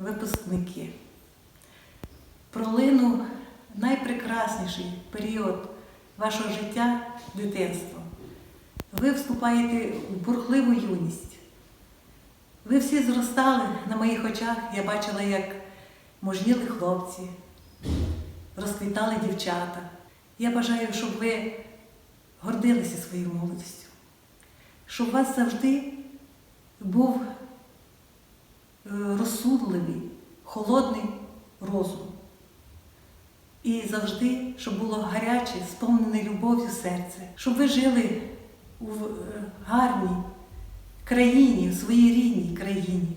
випускники. Пролинув найпрекрасніший період вашого життя дитинства. Ви вступаєте в бурхливу юність. Ви всі зростали на моїх очах. Я бачила, як можніли хлопці, розквітали дівчата. Я бажаю, щоб ви гордилися своєю молодістю, щоб у вас завжди був розсудливий, холодний розум. І завжди, щоб було гаряче, сповнене любов'ю серце, щоб ви жили у е, гарній країні, в своїй рідній країні,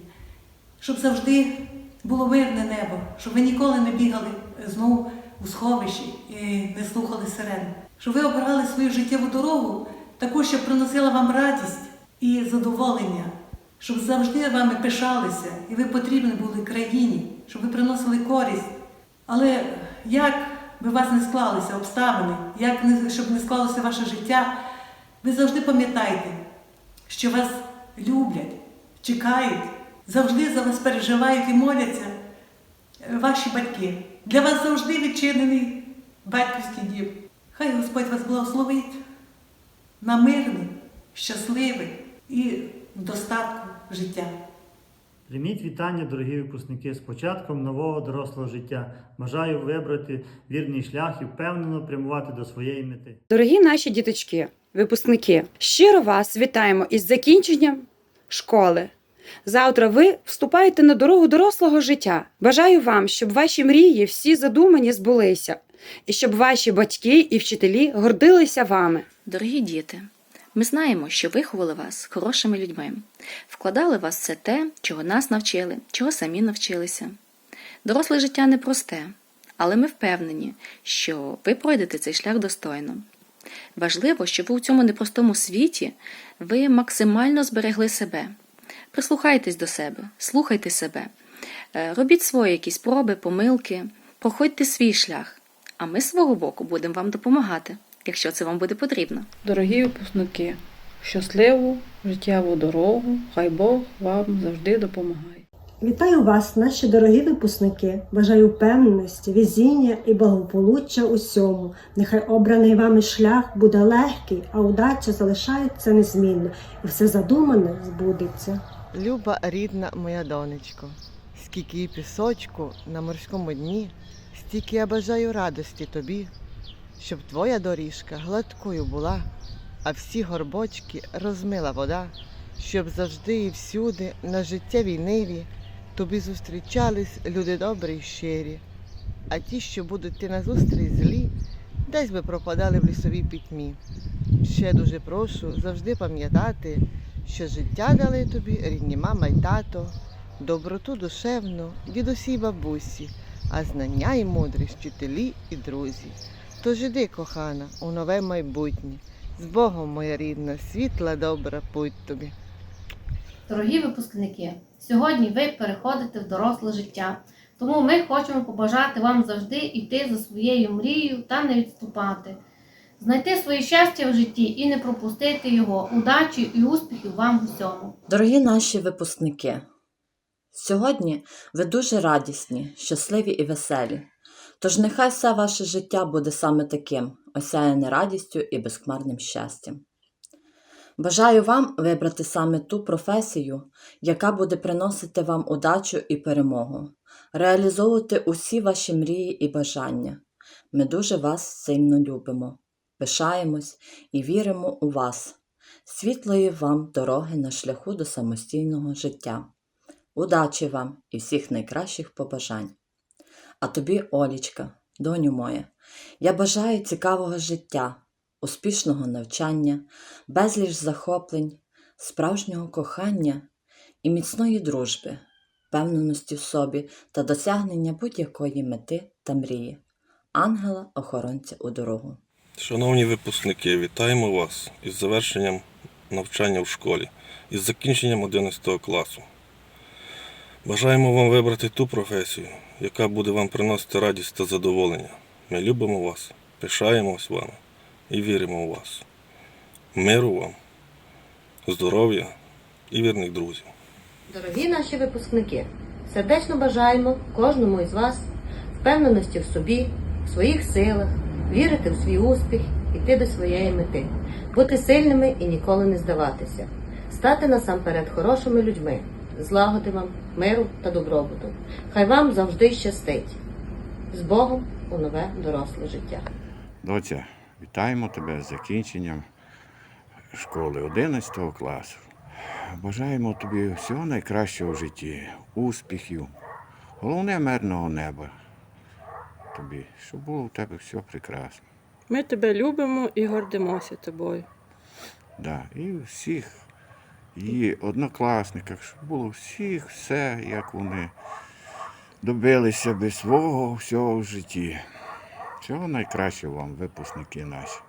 щоб завжди було мирне небо, щоб ви ніколи не бігали е, знову у сховищі і не слухали сирен, щоб ви обирали свою життєву дорогу таку, що приносила вам радість і задоволення, щоб завжди вами пишалися, і ви потрібні були країні, щоб ви приносили користь. Але як би у вас не склалися обставини, як не, щоб не склалося ваше життя, ви завжди пам'ятайте, що вас люблять, чекають, завжди за вас переживають і моляться е, ваші батьки. Для вас завжди відчинений батьківський дім. Хай Господь вас благословить на мирне, щасливе і достатку життя. Прийміть вітання, дорогі випускники, з початком нового дорослого життя. Бажаю вибрати вірний шлях і впевнено прямувати до своєї мети. Дорогі наші діточки, випускники, щиро вас вітаємо із закінченням школи. Завтра ви вступаєте на дорогу дорослого життя. Бажаю вам, щоб ваші мрії всі задумані збулися, і щоб ваші батьки і вчителі гордилися вами. Дорогі діти, ми знаємо, що виховали вас хорошими людьми, вкладали в вас все те, чого нас навчили, чого самі навчилися. Доросле життя непросте, але ми впевнені, що ви пройдете цей шлях достойно. Важливо, щоб ви у цьому непростому світі ви максимально зберегли себе. Прислухайтесь до себе, слухайте себе, Е, робіть свої якісь проби, помилки, проходьте свій шлях, а ми з свого боку будемо вам допомагати, якщо це вам буде потрібно. Дорогі випускники, щасливу життєву дорогу, хай Бог вам завжди допомагає. Вітаю вас, наші дорогі випускники. Бажаю впевненості, везіння і благополуччя усьому. Нехай обраний вами шлях буде легкий, а удача залишається незмінно, і все задумане збудеться. Люба рідна моя донечко, скільки їй пісочку на морському дні, стільки я бажаю радості тобі, щоб твоя доріжка гладкою була, а всі горбочки розмила вода, щоб завжди і всюди на життєвій ниві тобі зустрічались люди добрі й щирі, а ті, що будуть ти назустріч злі, десь би пропадали в лісовій пітьмі. Ще дуже прошу завжди пам'ятати, що життя дали тобі рідні мама й тато, доброту душевну, дідусі й бабусі, а знання й мудрість вчителі і друзі. Тож іди, кохана, у нове майбутнє. З Богом, моя рідна, світла добра путь тобі. Дорогі випускники, сьогодні ви переходите в доросле життя, тому ми хочемо побажати вам завжди йти за своєю мрією та не відступати, знайти своє щастя в житті і не пропустити його, удачі і успіхів вам в усьому. Дорогі наші випускники, сьогодні ви дуже радісні, щасливі і веселі. Тож нехай все ваше життя буде саме таким, осяяне радістю і безхмарним щастям. Бажаю вам вибрати саме ту професію, яка буде приносити вам удачу і перемогу, реалізовувати усі ваші мрії і бажання. Ми дуже вас сильно любимо, пишаємось і віримо у вас. Світлої вам дороги на шляху до самостійного життя. Удачі вам і всіх найкращих побажань. А тобі, Олічка, доню моя, я бажаю цікавого життя, успішного навчання, безліч захоплень, справжнього кохання і міцної дружби, впевненості в собі та досягнення будь-якої мети та мрії, ангела-охоронця у дорогу. Шановні випускники, вітаємо вас із завершенням навчання в школі, із закінченням 11 класу. Бажаємо вам вибрати ту професію, яка буде вам приносити радість та задоволення. Ми любимо вас, пишаємось вами і віримо у вас. Миру вам, здоров'я і вірних друзів. Дорогі наші випускники, Сердечно бажаємо кожному із вас впевненості в собі, в своїх силах, вірити в свій успіх, йти до своєї мети, бути сильними і ніколи не здаватися, стати насамперед хорошими людьми, злагоди вам, миру та добробуту. Хай вам завжди щастить. З Богом у нове доросле життя. Доця, вітаємо тебе з закінченням школи 11 класу. Бажаємо тобі всього найкращого в житті, успіхів, головне мирного неба. Тобі, щоб було в тебе все прекрасно. Ми тебе любимо і гордимося тобою. Да. І всіх її однокласниках, щоб було всіх все, як вони добилися би свого всього в житті. Всього найкращого вам, випускники наші.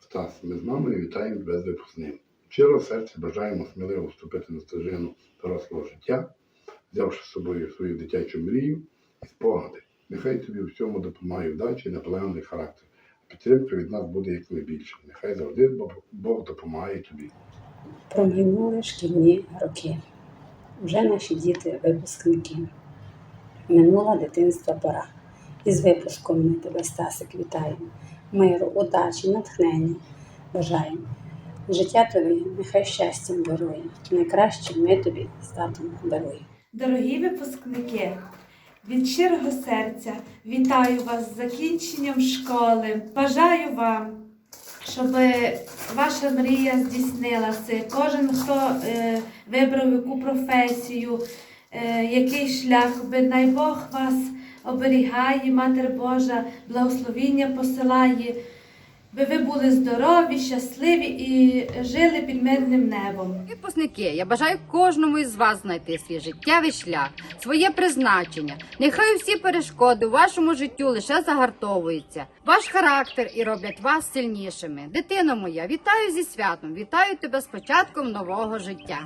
Стас, ми з мамою вітаємо тебе з випускним. Щиро серце бажаємо сміливо вступити на стежину дорослого життя, взявши з собою свою дитячу мрію і спогади. Нехай тобі у всьому допомагає вдачі і наполегливий характер. Підтримка від нас буде якнайбільше. Нехай завжди Бог допомагає тобі. Промайнули шкільні роки. Вже наші діти випускники. Минула дитинства пора. Із випуском ми тебе, Стасик, вітаємо. Миру, удачі, натхнення бажаємо. Життя тобі нехай щастям дарує. Найкраще ми тобі з татом даруємо. Дорогі випускники, від щирого серця вітаю вас з закінченням школи. Бажаю вам, щоб ваша мрія здійснилася. Кожен, хто е, вибрав яку професію, е, який шлях, би най Бог вас оберігає, Матер Божа, благословіння посилає. Би ви були здорові, щасливі і жили під мирним небом. Випускники, я бажаю кожному із вас знайти свій життєвий шлях, своє призначення. Нехай усі перешкоди у вашому життю лише загартовуються. Ваш характер і роблять вас сильнішими. Дитино моя, вітаю зі святом, вітаю тебе з початком нового життя.